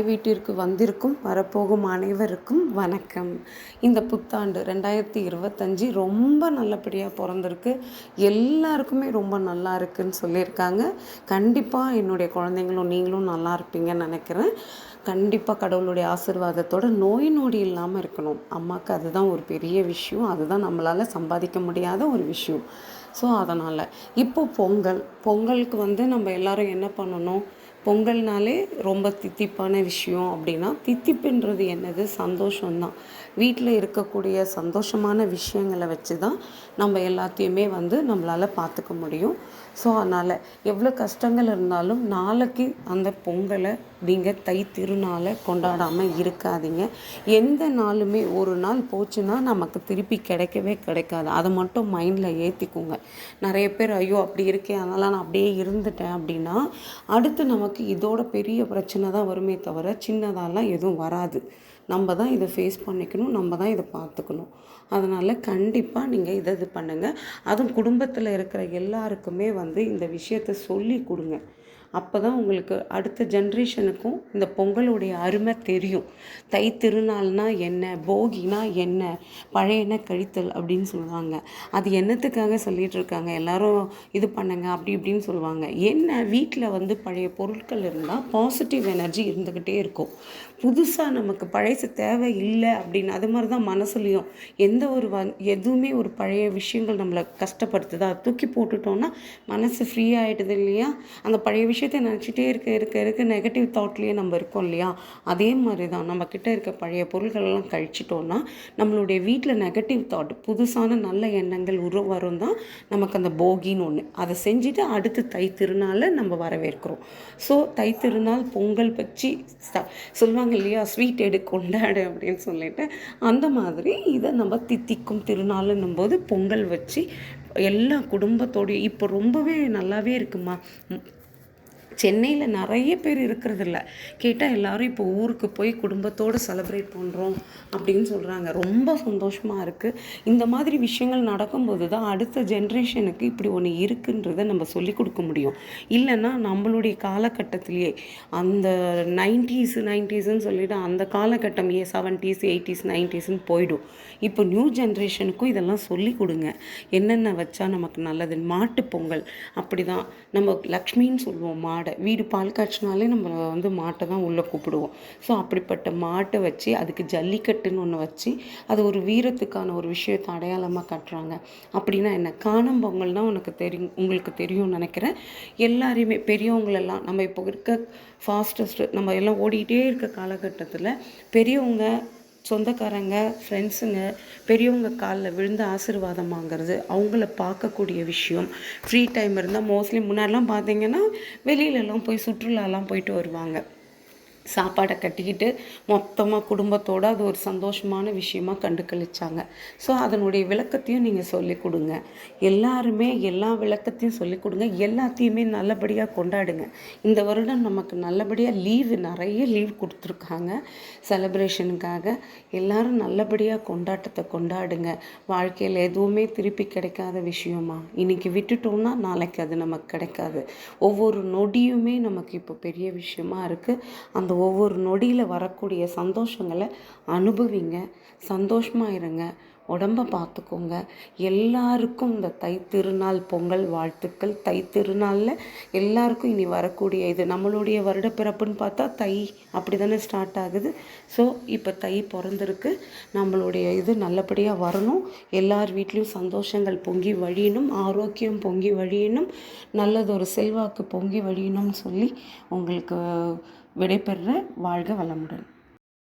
வீட்டிற்கு வந்திருக்கும் வரப்போகும் அனைவருக்கும் வணக்கம். இந்த புத்தாண்டு ரெண்டாயிரத்தி இருபத்தஞ்சி ரொம்ப நல்லபடியாக பிறந்திருக்கு. எல்லாருக்குமே ரொம்ப நல்லா இருக்குன்னு சொல்லியிருக்காங்க. கண்டிப்பாக என்னுடைய குழந்தைங்களும் நீங்களும் நல்லா இருப்பீங்கன்னு நினைக்கிறேன். கண்டிப்பாக கடவுளுடைய ஆசிர்வாதத்தோட நோய் நொடி இல்லாமல் இருக்கணும். அம்மாவுக்கு அதுதான் ஒரு பெரிய விஷயம். அதுதான் நம்மளால் சம்பாதிக்க முடியாத ஒரு விஷயம். ஸோ அதனால் இப்போ பொங்கல் பொங்கலுக்கு வந்து நம்ம எல்லாரும் என்ன பண்ணணும்? பொங்கல்னாலே ரொம்ப தித்திப்பான விஷயம் அப்படின்னா தித்திப்புன்றது என்னது? சந்தோஷம்தான். வீட்டில் இருக்கக்கூடிய சந்தோஷமான விஷயங்களை வச்சு தான் நம்ம எல்லாத்தையுமே வந்து நம்மளால் பார்த்துக்க முடியும். ஸோ அதனால் எவ்வளோ கஷ்டங்கள் இருந்தாலும் நாளைக்கு அந்த பொங்கலை நீங்கள் தை திருநாளை கொண்டாடாமல் இருக்காதீங்க. எந்த நாளுமே ஒரு நாள் போச்சுன்னா நமக்கு திருப்பி கிடைக்கவே கிடைக்காது. அதை மட்டும் மைண்டில் ஏற்றிக்கோங்க நிறைய பேர் ஐயோ அப்படி இருக்கே அதனால் நான் அப்படியே இருந்துட்டேன் அப்படின்னா அடுத்து நமக்கு இதோட பெரிய பிரச்சனை தான் வருமே தவிர சின்னதாலாம் எதுவும் வராது. நம்ம தான் இதை ஃபேஸ் பண்ணிக்கணும் நம்ம தான் இதை பார்த்துக்கணும். அதனால் கண்டிப்பாக நீங்கள் இதை இது பண்ணுங்கள் அதுவும் குடும்பத்தில் இருக்கிற எல்லாருக்குமே வந்து இந்த விஷயத்த சொல்லி கொடுங்க. அப்போ தான் உங்களுக்கு அடுத்த ஜென்ரேஷனுக்கும் இந்த பொங்கலுடைய அருமை தெரியும். தை திருநாள்னா என்ன போகினா என்ன பழையன கழித்தல் அப்படின்னு சொல்லுவாங்க. அது என்னத்துக்காக சொல்லிட்டு இருக்காங்க? எல்லாரும் இது பண்ணுங்க அப்படி இப்படின்னு சொல்லுவாங்க. என்ன வீட்டில் வந்து பழைய பொருட்கள் இருந்தால் பாசிட்டிவ் எனர்ஜி இருந்துக்கிட்டே இருக்கும். புதுசாக நமக்கு பழைசு தேவை இல்லை அப்படின்னு அது மாதிரி தான் மனசுலையும் எந்த ஒரு வ எதுவுமே ஒரு பழைய விஷயங்கள் நம்மளை கஷ்டப்படுத்துதா? தூக்கி போட்டுட்டோம்னா மனசு ஃப்ரீ ஆகிடுது இல்லையா? அந்த பழைய விஷயத்தை நினச்சிட்டே இருக்க இருக்க இருக்க நெகட்டிவ் தாட்லேயே நம்ம இருக்கோம் இல்லையா? அதே மாதிரி தான் நம்ம கிட்ட இருக்க பழைய பொருள்களெல்லாம் கழிச்சிட்டோன்னா நம்மளுடைய வீட்டில் நெகட்டிவ் தாட் புதுசான நல்ல எண்ணங்கள் உருவரும் தான் நமக்கு அந்த போகின்னு ஒன்று அதை செஞ்சுட்டு அடுத்து தை திருநாளை நம்ம வரவேற்கிறோம். ஸோ தை திருநாள் பொங்கல் வச்சு சொல்லுவாங்க இல்லையா? ஸ்வீட் எடு கொண்டாடு அப்படின்னு சொல்லிட்டு. அந்த மாதிரி இதை நம்ம தித்திக்கும் திருநாளுன்னும் போது பொங்கல் வச்சு எல்லா குடும்பத்தோடையும் இப்போ ரொம்பவே நல்லாவே இருக்குமா? சென்னையில் நிறைய பேர் இருக்கிறதில்ல. கேட்டால் எல்லாரும் இப்போ ஊருக்கு போய் குடும்பத்தோடு செலப்ரேட் பண்ணுறோம் அப்படின்னு சொல்கிறாங்க ரொம்ப சந்தோஷமாக இருக்குது இந்த மாதிரி விஷயங்கள் நடக்கும்போது தான் அடுத்த ஜென்ரேஷனுக்கு இப்படி ஒன்று இருக்குன்றதை நம்ம சொல்லிக் கொடுக்க முடியும். இல்லைன்னா நம்மளுடைய காலகட்டத்திலேயே அந்த நைன்டிஸ் நைன்டிஸ்ன்னு சொல்லிவிட்டு அந்த காலகட்டம் ஏ செவன்ட்டீஸ் எயிட்டிஸ் நைன்டிஸ்ன்னு போயிடும். இப்போ நியூ ஜென்ரேஷனுக்கும் இதெல்லாம் சொல்லி கொடுங்க. என்னென்ன வச்சா நமக்கு நல்லதுன்னு? மாட்டுப் பொங்கல். அப்படி தான் நம்ம லக்ஷ்மின்னு சொல்லுவோம். மா வீடு பால் காய்ச்சினாலே நம்ம வந்து மாட்டை தான் உள்ளே கூப்பிடுவோம். ஸோ அப்படிப்பட்ட மாட்டை வச்சு அதுக்கு ஜல்லிக்கட்டுன்னு ஒன்று வச்சு அது ஒரு வீரத்துக்கான ஒரு விஷயத்தை அடையாளமாக காட்டுறாங்க. அப்படின்னா என்ன? காணும் பொங்கல்னால் உனக்கு தெரியும் உங்களுக்கு தெரியும்னு நினைக்கிறேன். எல்லாரையுமே பெரியவங்களெல்லாம் நம்ம இப்போ இருக்க ஃபாஸ்டஸ்ட்டு நம்ம எல்லாம் ஓடிக்கிட்டே இருக்க காலகட்டத்தில் பெரியவங்க சொந்தக்காரங்க ஃப்ரெண்ட்ஸுங்க பெரியவங்க காலில் விழுந்து ஆசீர்வாதம் வாங்குறது அவங்கள பார்க்கக்கூடிய விஷயம். ஃப்ரீ டைம் இருந்தால் மோஸ்ட்லி முன்னாடிலாம் பார்த்தீங்கன்னா வெளியிலலாம் போய் சுற்றுலாலாம் போயிட்டு வருவாங்க. சாப்பாடை கட்டிக்கிட்டு மொத்தமாக குடும்பத்தோடு அது ஒரு சந்தோஷமான விஷயமா கண்டு கழிச்சாங்க ஸோ அதனுடைய விளக்கத்தையும் நீங்கள் சொல்லிக் கொடுங்க. எல்லாருமே எல்லா விளக்கத்தையும் சொல்லிக் கொடுங்க. எல்லாத்தையுமே நல்லபடியாக கொண்டாடுங்க. இந்த வருடம் நமக்கு நல்லபடியாக லீவு நிறைய லீவ் கொடுத்துருக்காங்க. செலப்ரேஷனுக்காக எல்லாரும் நல்லபடியாக கொண்டாட்டத்தை கொண்டாடுங்க. வாழ்க்கையில் எதுவுமே திருப்பி கிடைக்காத விஷயமா? இன்றைக்கி விட்டுட்டோம்னா நாளைக்கு அது நமக்கு கிடைக்காது. ஒவ்வொரு நொடியுமே நமக்கு இப்போ பெரிய விஷயமா இருக்குது அந்த ஒவ்வொரு நொடியில் வரக்கூடிய சந்தோஷங்களை அனுபவிங்க. சந்தோஷமாக இருங்க. உடம்ப பார்த்துக்கோங்க எல்லாருக்கும் இந்த தை திருநாள் பொங்கல் வாழ்த்துக்கள். தை திருநாளில் எல்லாருக்கும் இனி வரக்கூடிய இது நம்மளுடைய வருடப்பிறப்புன்னு பார்த்தா தை அப்படி தானே ஸ்டார்ட் ஆகுது. ஸோ இப்போ தை பிறந்திருக்கு. நம்மளுடைய இது நல்லபடியாக வரணும். எல்லார் வீட்லேயும் சந்தோஷங்கள் பொங்கி வழியணும். ஆரோக்கியம் பொங்கி வழியணும். நல்லதொரு செல்வாக்கு பொங்கி வழியணும்னு சொல்லி உங்களுக்கு விடைபெறுற வாழ்க வளமுடன்.